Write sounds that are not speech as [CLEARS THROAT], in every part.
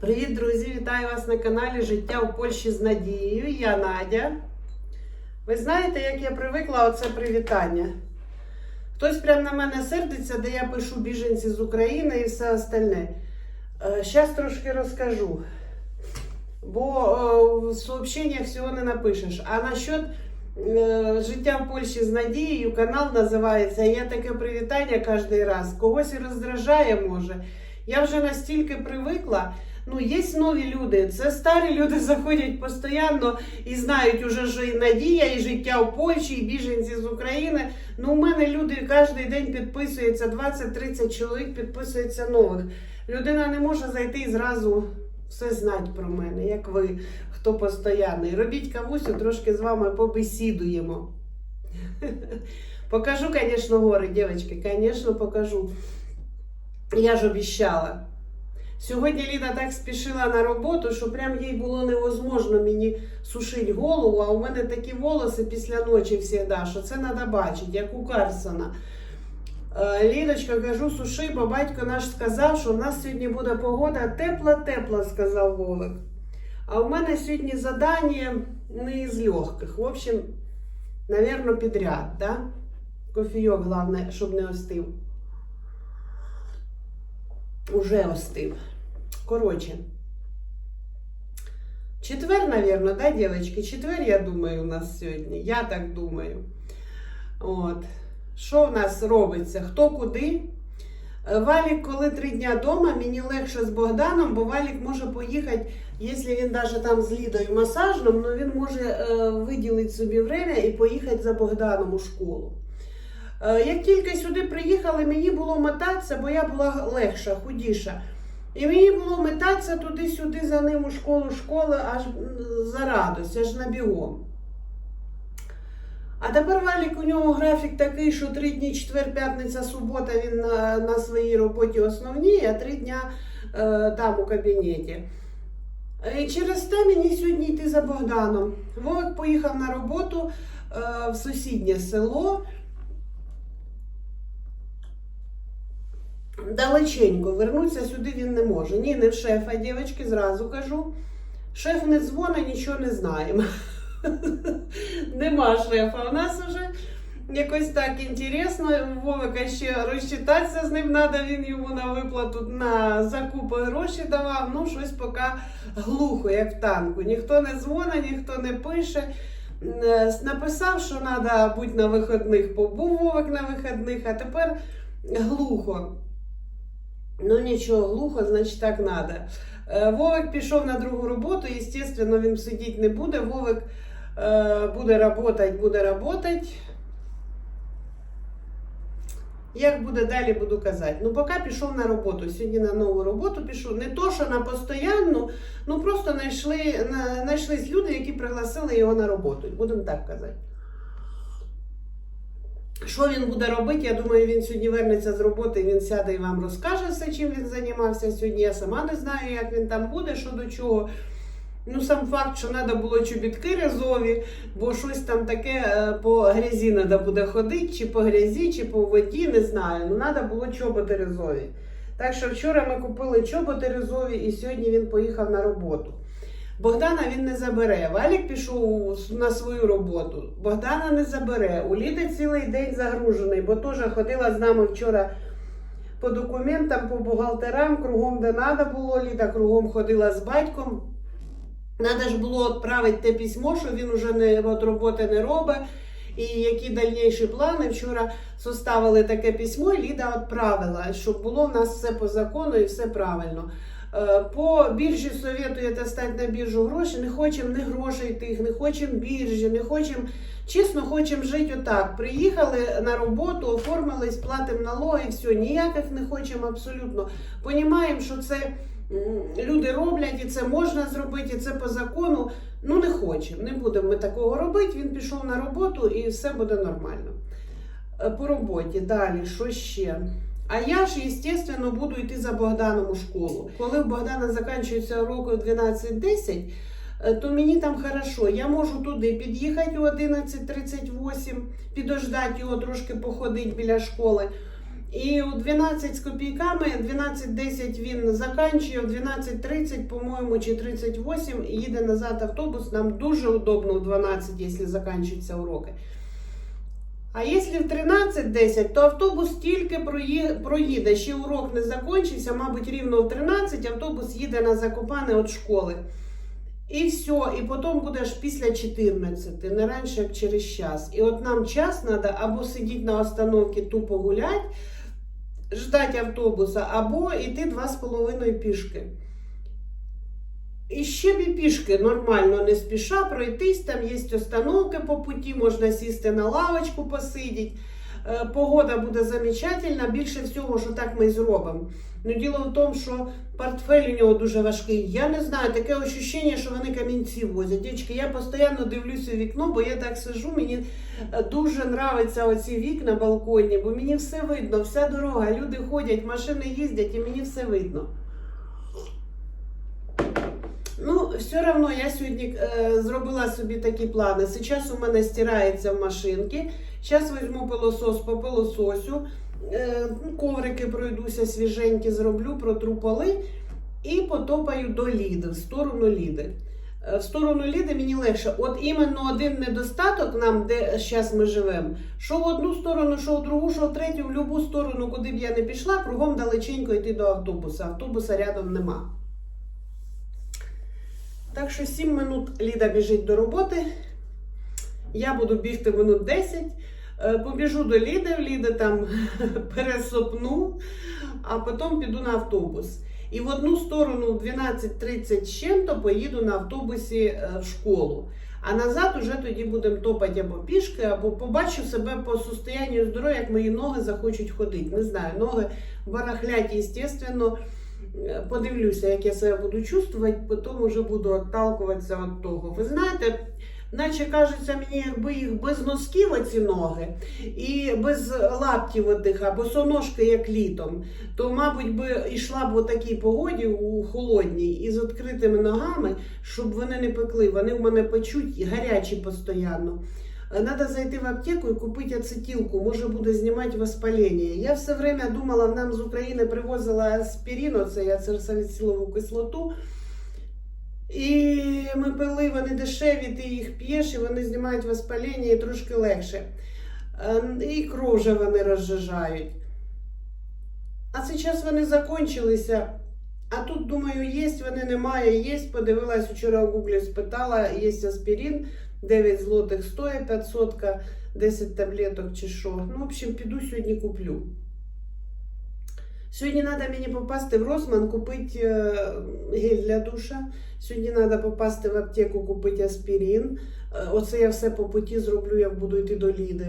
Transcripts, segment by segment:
Привіт, друзі! Вітаю вас на каналі Життя у Польщі з Надією. Я Надя. Ви знаєте, як я привикла оце привітання? Хтось прямо на мене сердиться, де я пишу біженці з України і все остальне. Зараз трошки розкажу. Бо е, в сообщеннях всього не напишеш. А насчет е, життя в Польщі з Надією канал називається. Я таке привітання кожен раз. Когось і роздражає, може. Я вже настільки привикла. Ну, є нові люди. Це старі люди [LAUGHS] заходять постійно і знають уже, що і надія, і життя в Польщі, і біженці з України. Ну, у мене люди кожен день підписуються, 20-30 чоловік підписується нових. Людина не може зайти і зразу все знати про мене, як ви, хто постійний. Робіть кавусю, трошки з вами побесідуємо. [LAUGHS] Покажу, звісно, гори, дівчатки, звісно, покажу. Я ж обіщала. Сьогодні Ліна так спішила на роботу, що прям їй було невозможно мені сушити голову, а у мене такі волоси після ночі завжди, що це треба бачити, як у Карсона. Е, Ліночка, кажу, суши, бо батько наш сказав, що в нас сьогодні буде погода тепла-тепла, сказав Вовик. А в мене сьогодні задання не із легких. В общем, наверное, підряд, да? Кофійок, головне, щоб не остив. Уже остив. Коротше. Четвер, наверное, да, девочки? Четвер, я думаю, у нас сьогодні. Я так думаю. От. Що в нас робиться? Хто куди? Е, Валік, коли три дня вдома, мені легше з Богданом, бо Валік може поїхати, якщо він навіть там з Лідою масажним, ну він може е, виділити собі время і поїхати за Богданом у школу. Е, Як тільки сюди приїхали, мені було мотатися, бо я була легша, худіша. І мені було метатися туди-сюди за ним у школу, школи, аж за радость, аж на бігом. А тепер Валік у нього графік такий, що три дні, четвер, п'ятниця, субота він на, на своїй роботі основній, а три дня е, там у кабінеті. І через те мені сьогодні йти за Богданом. Вовик поїхав на роботу е, в сусіднє село. Далеченько, вернутися сюди він не може. Ні, не в шефа, дівчатки, зразу кажу. Шеф не дзвонить, нічого не знаємо. [LAUGHS] Нема шефа. У нас вже якось так інтересно. Вовика ще розчитатися з ним треба, він йому на виплату на закупи гроші давав. Ну, щось поки глухо, як в танку. Ніхто не дзвонить, ніхто не пише. Е, Написав, що треба бути на вихідних, побув Вовик на вихідних, а тепер глухо. Ну нічого, глухо, значить так треба. Вовик пішов на другу роботу, звісно, він сидіти не буде. Вовик е, буде працювати, буде працювати. Як буде далі, буду казати. Ну, поки пішов на роботу. Сьогодні на нову роботу пішов. Не то, що на постоянну, ну просто знайшли, на- знайшлись люди, які пригласили його на роботу. Будемо так казати. Що він буде робити? Я думаю, він сьогодні вернеться з роботи, він сяде і вам розкаже все, чим він займався сьогодні. Я сама не знаю, як він там буде, що до чого. Ну, сам факт, що треба було чобітки рязові, бо щось там таке е, по грязі треба буде ходити, чи по грязі, чи по воді, не знаю. Ну, треба було чоботи рязові. Так що вчора ми купили чоботи рязові, і сьогодні він поїхав на роботу. Богдана він не забере. Валік пішов на свою роботу. Богдана не забере. У Ліди цілий день загружений, бо теж ходила з нами вчора по документам, по бухгалтерам, кругом де треба було. Ліда кругом ходила з батьком. Надо ж було відправити те письмо, що він уже не від роботи не робить. І які дальніші плани вчора составили таке письмо, Ліда відправила, щоб було в нас все по закону і все правильно. Е, По біржі советуєте стати на біржу гроші. Не хочемо ні грошей тих, не хочемо біржі, не хочемо, чесно, хочемо жити отак. Приїхали на роботу, оформились, платимо налоги, все, ніяких не хочемо абсолютно. Понімаємо, що це люди роблять, і це можна зробити, і це по закону. Ну, не хочемо, не будемо ми такого робити. Він пішов на роботу і все буде нормально. Е, По роботі далі, що ще? А я ж, звісно, буду йти за Богданом у школу. Коли у Богдана закінчується року 12-10, е, то мені там хорошо. Я можу туди під'їхати у 11.38, підождати його трошки походити біля школи. І у 12 з копійками, 12.10 він заканчує, в 12.30, по-моєму, чи 38 їде назад автобус. Нам дуже удобно в 12, якщо закінчуються уроки. А якщо в 13.10, то автобус тільки проїде. Ще урок не закінчився, мабуть, рівно в 13 автобус їде на Закопане від школи. І все, і потім будеш після 14, не раніше, як через час. І от нам час треба або сидіти на остановці тупо гуляти, ждати автобуса, або йти 2,5 пішки. І ще б і пішки нормально не спіша пройтись, там є остановки по путі, можна сісти на лавочку, посидіти. Е, Погода буде замечательна, більше всього, що так ми зробимо. Ну, діло в тому, що портфель у нього дуже важкий. Я не знаю, таке ощущення, що вони камінці возять. Дівчатки, я постійно дивлюся у вікно, бо я так сижу, мені е, дуже нравиться оці вікна балконні, бо мені все видно, вся дорога, люди ходять, машини їздять, і мені все видно. Ну, все одно я сьогодні е, зробила собі такі плани. Зараз у мене стирається в машинці. Зараз візьму пилосос по пилососю, е, ну, коврики пройдуся свіженькі, зроблю, протру поли і потопаю до Ліди, в сторону Ліди. Е, В сторону Ліди мені легше. От іменно один недостаток нам, де зараз ми живемо, що в одну сторону, що в другу, що в третю, в будь-яку сторону, куди б я не пішла, кругом далеченько йти до автобуса. Автобуса рядом нема. Так що 7 минут Ліда біжить до роботи. Я буду бігти минут 10. Е, Побіжу до Ліди, Ліди там [LAUGHS] пересопну, а потім піду на автобус. І в одну сторону в 12.30 з чим-то поїду на автобусі е, в школу. А назад уже тоді будемо топати або пішки, або побачу себе по состоянню здоров'я, як мої ноги захочуть ходити. Не знаю, ноги барахлять, естественно. Е, Подивлюся, як я себе буду чувствувати, потім вже буду отталкуватися від того. Ви знаєте, наче кажеться мені, якби їх без носків оці ноги і без лаптів отих, або соножки, як літом, то, мабуть, би йшла б у такій погоді у холодній і з відкритими ногами, щоб вони не пекли. Вони в мене печуть гарячі постійно. Надо зайти в аптеку і купити ацетилку, може буде знімати воспалення. Я все время думала, нам з України привозила аспірин, оце ацерсаліцилову кислоту. І ми пили, вони дешеві, ти їх п'єш, і вони знімають воспалення і трошки легше. Е, І кров вже вони розжижають. А зараз вони закінчилися. А тут, думаю, є, вони немає, є. Подивилась вчора в гуглі, спитала, є аспірин, 9 злотих стоїть 500, 10 таблеток чи що. Ну, в общем, піду сьогодні куплю. Сьогодні треба мені попасти в Росман, купити е, гель для душа. Сьогодні треба попасти в аптеку, купити аспірин. Е, Оце я все по путі зроблю, як буду йти до Ліди.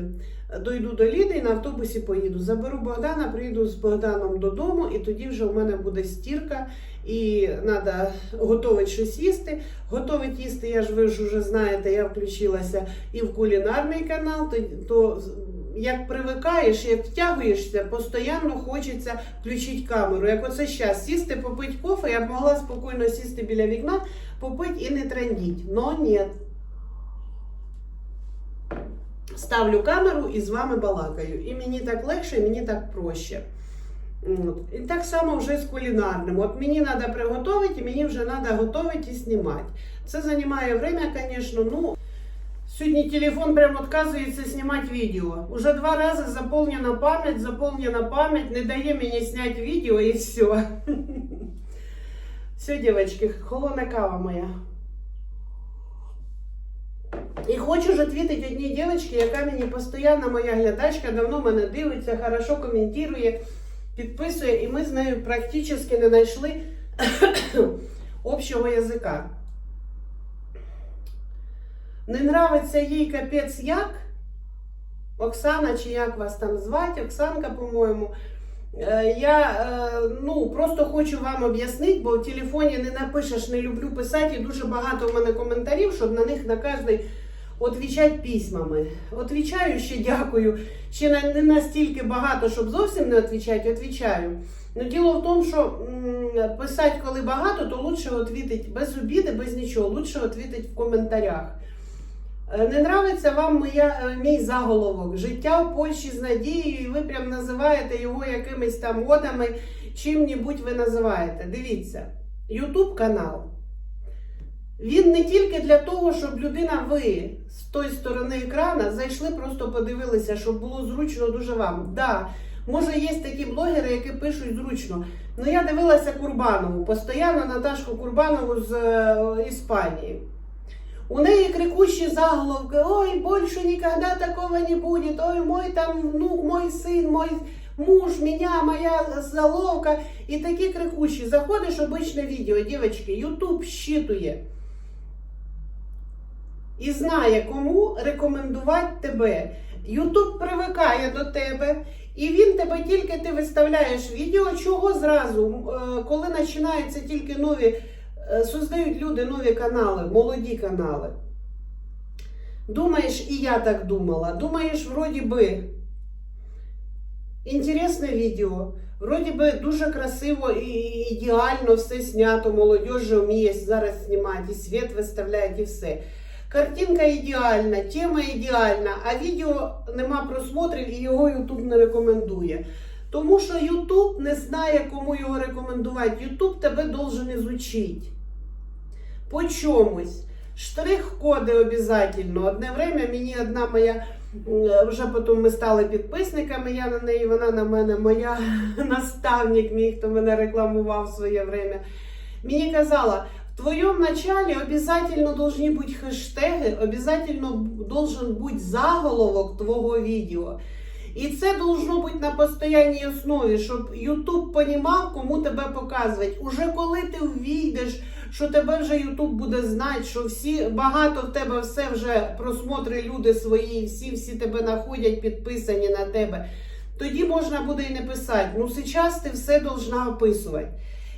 Е, Дойду до Ліди і на автобусі поїду. Заберу Богдана, приїду з Богданом додому, і тоді вже у мене буде стірка, і треба готувати щось їсти. Готовить їсти, я ж ви ж вже знаєте, я включилася і в кулінарний канал, то, то як привикаєш, як втягуєшся, постійно хочеться включити камеру. Як оце зараз сісти, попити кофе, я б могла спокійно сісти біля вікна, попити і не трандіть. Но ні. Ставлю камеру і з вами балакаю. І мені так легше, і мені так проще. От. І так само вже з кулінарним. От мені треба приготувати, мені вже треба готувати і знімати. Це займає время, звісно. Ну, Сьогодні телефон прямо відказується знімати відео. Уже два рази заповнена пам'ять, заповнена пам'ять, не дає мені зняти відео і все. [LAUGHS] Все, дівчатки, холодна кава моя. І хочу ж відвітити одній дівчинці, яка мені постійно моя глядачка, давно мене дивиться, хорошо коментує, підписує, і ми з нею практично не знайшли [COUGHS] общого язика. Не нравиться їй капець як. Оксана, чи як вас там звати, Оксанка, по-моєму. Е, Я е, ну, просто хочу вам об'яснити, бо в телефоні не напишеш, не люблю писати, і дуже багато в мене коментарів, щоб на них на кожний відповідати письмами. Отвічаю ще дякую. Ще не настільки багато, щоб зовсім не відповідати, відповідаю. Ну, діло в тому, що м, писати, коли багато, то лучше відповідати без обіди, без нічого. Лучше відповідати в коментарях. Е, Не нравиться вам моя, е, мій заголовок Життя в Польщі з надією, і ви прям називаєте його якимись там водами, чим-небудь ви називаєте. Дивіться, Ютуб канал. Він не тільки для того, щоб людина, ви з тої сторони екрана зайшли, просто подивилися, щоб було зручно дуже вам. Да, може, є такі блогери, які пишуть зручно. Ну я дивилася Курбанову, постійно Наташку Курбанову з е, Іспанії. У неї крикущі заголовки: Ой, більше ніколи такого не буде, ой, мой там внук, мой син, мой муж, меня, моя заловка. І такі крикущі. Заходиш обичне відео, дівчатки, Ютуб щитує. І знає, кому рекомендувати тебе. Ютуб привикає до тебе, і він тебе тільки ти виставляєш відео, чого зразу, е, коли починаються тільки нові, е, создають люди нові канали, молоді канали. Думаєш, і я так думала. Думаєш, вроді би, інтересне відео, вроді би дуже красиво і ідеально все знято, молодь вміє зараз знімати, і світ виставляють, і все. Картинка ідеальна, тема ідеальна, а відео нема просмотрів і його Ютуб не рекомендує. Тому що Ютуб не знає, кому його рекомендувати. Ютуб тебе должен изучить. По чомусь. Штрих-коди обов'язково. Одне время мені одна моя, вже потім ми стали підписниками, я на неї, вона на мене, моя [LAUGHS] наставник мій, хто мене рекламував в своє время. Мені казала, в твоем начале обязательно должны быть хэштеги, обязательно должен бути заголовок твого відео. І це должно бути на постійній основі, щоб YouTube понімав, кому тебе показувати. Уже коли ти ввійдеш, що тебе вже YouTube буде знати, що всі багато в тебе все вже просмотри люди свої, всі всі тебе знаходять, підписані на тебе. Тоді можна буде і не писати. Ну, зараз ти все должна описувати.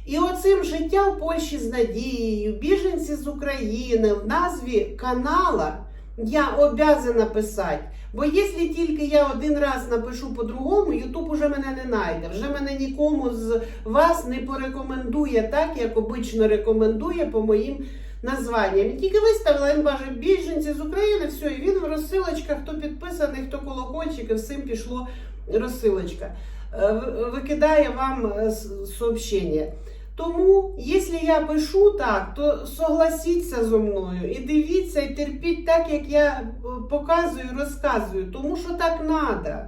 І оцим життя в Польщі з надією, біженці з України в назві канала я обязана писати. Бо якщо тільки я один раз напишу по-другому, Ютуб уже мене не знайде. Вже мене нікому з вас не порекомендує так, як обично рекомендує по моїм названням. Він тільки виставила, він баже, біженці з України, все, і він в розсилочках, хто підписаний, хто колокольчик, і всім пішло розсилочка. Е, Викидає вам е, сообщення. Тому, якщо я пишу так, то согласіться зі мною і дивіться, і терпіть так, як я е, показую, розказую, тому що так треба.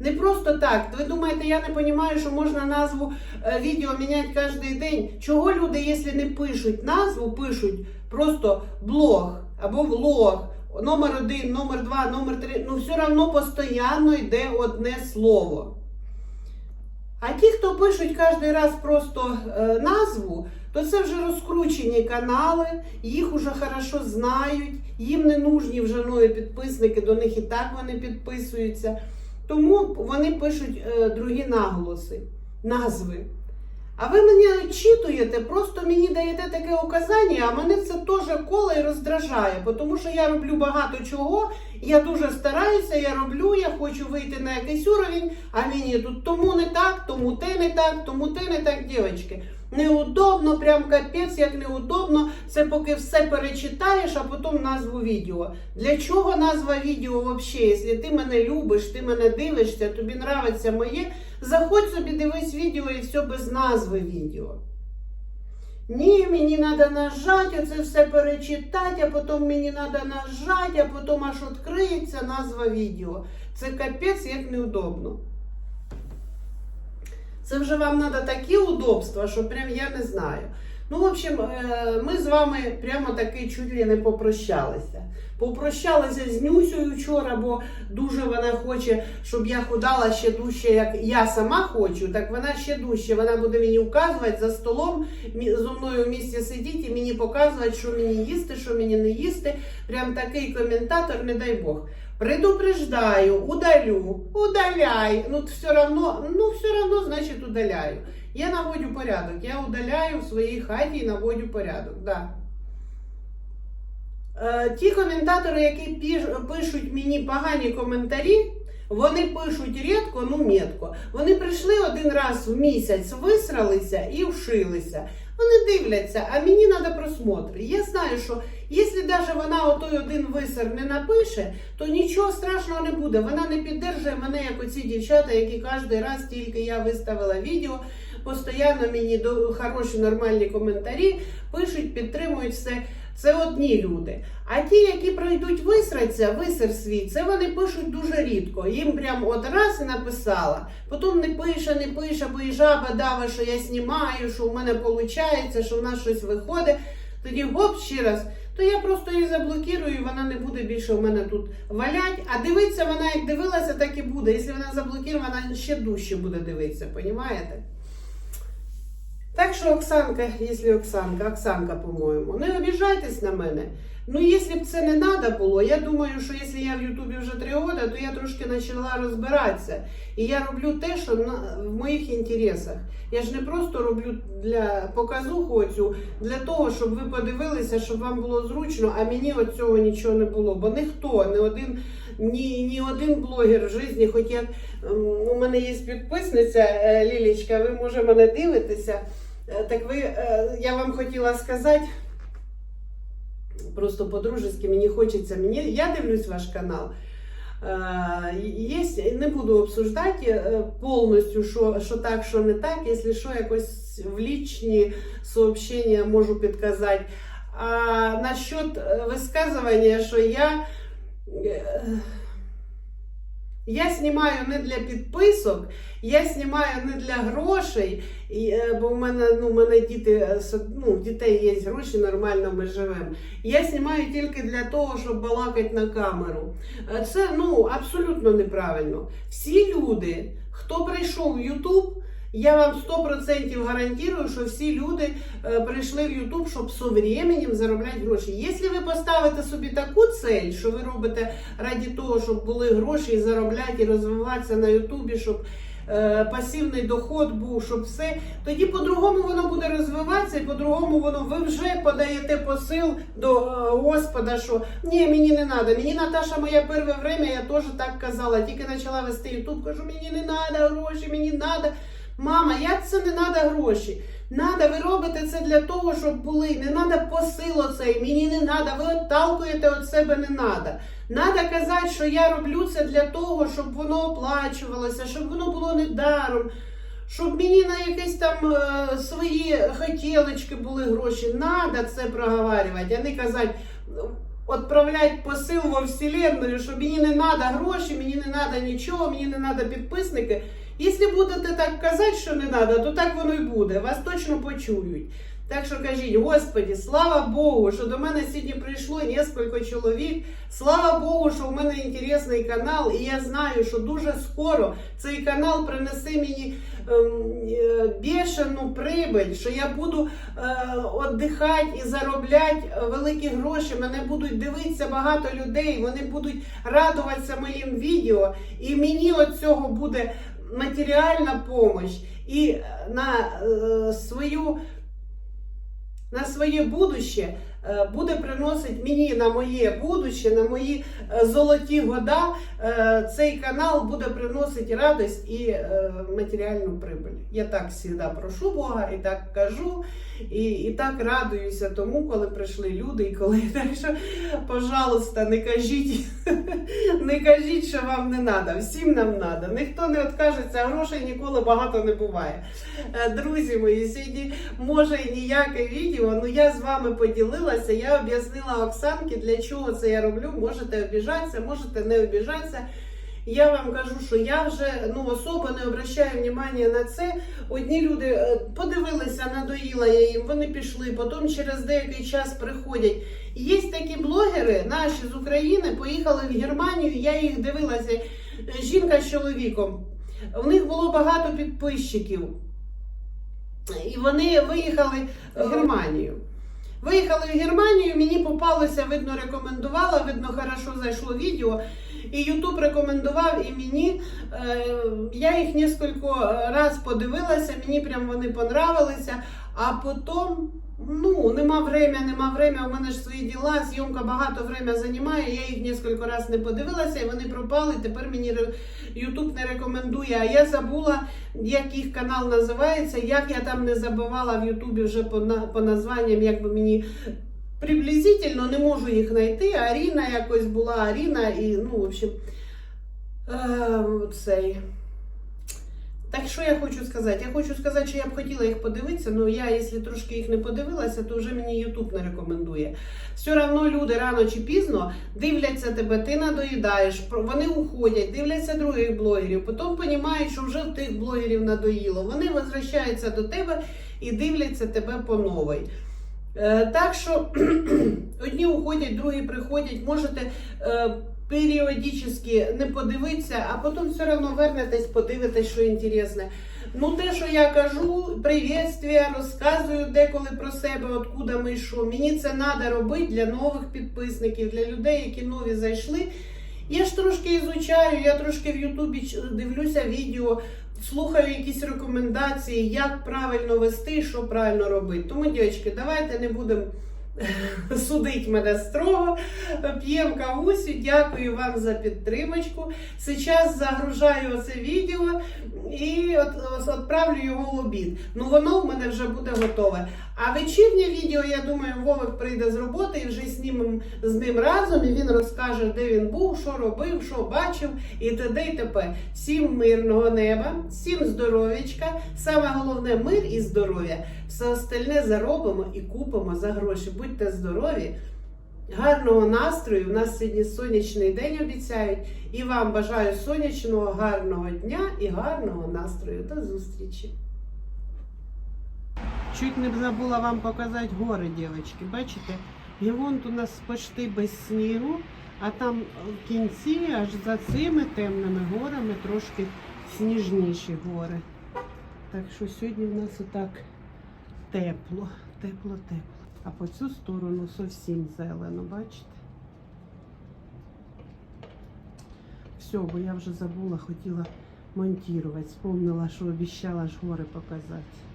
Не просто так. Ви думаєте, я не розумію, що можна назву е, відео міняти кожен день. Чого люди, якщо не пишуть назву, пишуть просто блог або влог, номер один, номер два, номер три, ну все одно постійно йде одне слово. А ті, хто пишуть кожен раз просто е, назву, то це вже розкручені канали, їх уже хорошо знають, їм не нужні вже нові підписники, до них і так вони підписуються. Тому вони пишуть е, другі наголоси, назви. А ви мене читуєте, просто мені даєте таке указання, а мене це теж коло і роздражає, тому що я роблю багато чого, я дуже стараюся, я роблю, я хочу вийти на якийсь уровень, а мені тут тому не так, тому те не так, тому те не так, дівчатки. Неудобно, прям капець, як неудобно. Це поки все перечитаєш, а потім назву відео. Для чого назва відео взагалі? Якщо ти мене любиш, ти мене дивишся, тобі нравиться моє, заходь собі, дивись відео і все без назви відео. Ні, мені треба нажати, оце все перечитати, а потім мені треба нажати, а потім аж відкриється назва відео. Це капець як неудобно. Це вже вам треба такі удобства, що прям я не знаю. Ну, в общем, е, ми з вами прямо таки чуть ли не попрощалися. Попрощалися з Нюсею вчора, бо дуже вона хоче, щоб я худала ще дужче, як я сама хочу, так вона ще дужче. Вона буде мені указувати за столом, зо мною в місті сидіти і мені показувати, що мені їсти, що мені не їсти. Прям такий коментатор, не дай Бог. Предупреждаю, удалю, удаляй. Ну, все равно, ну, все равно, значит, удаляю. Я наводю порядок. Я удаляю в своїй хаті і наводю порядок. Да. Е, ті коментатори, які піш- пишуть мені погані коментарі, вони пишуть рідко, ну метко. Вони прийшли один раз в місяць, висралися і вшилися. Вони дивляться, а мені треба просмотри. Я знаю, що якщо навіть вона отой один висер не напише, то нічого страшного не буде. Вона не піддержує мене, як оці дівчата, які кожен раз тільки я виставила відео, постійно мені до хороші нормальні коментарі пишуть, підтримують все. Це одні люди. А ті, які пройдуть висраться, висер свій, це вони пишуть дуже рідко. Їм прям от раз і написала. Потім не пише, не пише, бо і жаба дава, що я знімаю, що в мене виходить, що в нас щось виходить. Тоді гоп ще раз, то я просто її заблокірую, вона не буде більше у мене тут валять. А дивиться вона як дивилася, так і буде. Якщо вона заблокірована, ще дужче буде дивитися, понімаєте? Так що Оксанка, якщо Оксанка, Оксанка, по-моєму, не обіжайтесь на мене. Ну, якщо б це не треба було, я думаю, що якщо я в Ютубі вже три роки, то я трошки почала розбиратися. І я роблю те, що на, в моїх інтересах. Я ж не просто роблю для показуху оцю, для того, щоб ви подивилися, щоб вам було зручно, а мені от цього нічого не було. Бо ніхто, не один, ні, ні один блогер в житті, хоч я, м, у мене є підписниця е, Лілічка, ви може мене дивитеся. Е, Так ви, е, я вам хотіла сказати, просто по-дружески мені хочеться, мені, я дивлюсь ваш канал. Е, Є, не буду обсуждати е, повністю, що, що так, що не так, якщо що, якось в лічні сообщення можу підказати. А насчет е, висказування, що я. Я знімаю не для підписок, я знімаю не для грошей, е, бо в мене, ну, в мене діти, е, ну, в дітей є гроші, нормально ми живемо. Я знімаю тільки для того, щоб балакати на камеру. Е, Це ну, абсолютно неправильно. Всі люди, хто прийшов в Ютуб, я вам 100% гарантую, що всі люди е, прийшли в Ютуб, щоб з временем заробляти гроші. Якщо ви поставите собі таку цель, що ви робите раді того, щоб були гроші і заробляти, і розвиватися на Ютубі, щоб е, пасивний доход був, щоб все, тоді по-другому воно буде розвиватися, і по-другому воно ви вже подаєте посил до е, Господа, що ні, мені не треба. Мені Наташа, моє перше время, я теж так казала, тільки почала вести Ютуб, кажу, мені не треба гроші, мені треба. Мама, як це не треба гроші? Надо, ви робите це для того, щоб були. Не треба посил оцей, мені не треба, ви отталкуєте від себе не треба. Надо казати, що я роблю це для того, щоб воно оплачувалося, щоб воно було не даром, щоб мені на якісь там е, свої хотілочки були гроші. Надо це проговарювати, а не казати. Отправлять посил во вселенную, що мені не треба гроші, мені не треба нічого, мені не треба підписники. Якщо будете так казати, що не треба, то так воно і буде. Вас точно почують. Так що кажіть, Господі, слава Богу, що до мене сьогодні прийшло кілька чоловік. Слава Богу, що в мене інтересний канал, і я знаю, що дуже скоро цей канал принесе мені ем, е, бешену прибиль, що я буду е, віддихати і заробляти великі гроші. Мене будуть дивитися багато людей, вони будуть радуватися моїм відео, і мені від цього буде матеріальна помощь І е, на е, свою на своє будуще е, буде приносити мені на моє будуще, на мої е, золоті года. е, Цей канал буде приносити радість і е, матеріальну прибиль. Я так завжди прошу Бога і так кажу, і, і так радуюся тому, коли прийшли люди, і коли [LAUGHS] так що, пожалуйста, не кажіть, [LAUGHS] не кажіть, що вам не треба. Всім нам треба. Ніхто не відкажеться, грошей ніколи багато не буває. Е, Друзі мої, сьогодні може і ніяке відео, але я з вами поділилася. Я об'яснила Оксанки, для чого це я роблю. Можете обіжатися, можете не обіжатися. Я вам кажу, що я вже ну особо не обращаю внимання на це. Одні люди е, подивилися, надоїла я їм, вони пішли, потім через деякий час приходять. І є такі блогери, наші з України, поїхали в Германію. Я їх дивилася. е, Жінка з чоловіком. В них було багато підписчиків. І вони виїхали в Германію. Виїхали в Германію, мені попалося, видно, рекомендувала, видно, хорошо зайшло відео. І Ютуб рекомендував і мені. Е, я їх кілька раз подивилася, мені прям вони понравилися. А потім, ну, нема время, нема время, у мене ж свої діла, зйомка багато время займає, я їх кілька разів не подивилася, і вони пропали. Тепер мені YouTube не рекомендує. А я забула, як їх канал називається, як я там не забивала в Ютубі вже по, по названням, якби мені приблизительно не можу їх знайти. Аріна якось була, Аріна, і ну, в общем, е, цей. Так що я хочу сказати? Я хочу сказати, що я б хотіла їх подивитися, але я, якщо трошки їх не подивилася, то вже мені YouTube не рекомендує. Все одно люди рано чи пізно дивляться тебе, ти надоїдаєш, вони уходять, дивляться других блогерів, потім розуміють, що вже в тих блогерів надоїло. Вони возвращаються до тебе і дивляться тебе по новій. Е, так що [CLEARS THROAT] одні уходять, другі приходять, можете е, періодично не подивитися, а потім все одно вернетесь, подивитесь, що інтересне. Ну, те, що я кажу, привітствія, розказую деколи про себе, откуда ми що. Мені це треба робити для нових підписників, для людей, які нові зайшли. Я ж трошки ізучаю, я трошки в Ютубі дивлюся відео, слухаю якісь рекомендації, як правильно вести, що правильно робити. Тому, дівчатки, давайте не будемо [LAUGHS] судити мене строго. П'ємо кавусю. Дякую вам за підтримочку. Зараз загружаю це відео і от, от- відправлю його в обід. Ну воно в мене вже буде готове. А вечірнє відео, я думаю, Вовик прийде з роботи і вже знімемо з ним разом, і він розкаже, де він був, що робив, що бачив, і т.д. і т.п. Всім мирного неба, всім здоров'ячка. Саме головне мир і здоров'я. Все остальне заробимо і купимо за гроші. Будьте здорові! Гарного настрою. У нас сьогодні сонячний день обіцяють. І вам бажаю сонячного, гарного дня і гарного настрою. До зустрічі! Чуть не забула вам показати гори, дівчатки. Бачите, Гівонт у нас почти без снігу, а там в кінці, аж за цими темними горами, трошки сніжніші гори. Так що сьогодні в нас отак тепло, тепло, тепло. А по цю сторону зовсім зелено, бачите? Все, бо я вже забула, хотіла монтувати. Вспомнила, що обіцяла ж гори показати.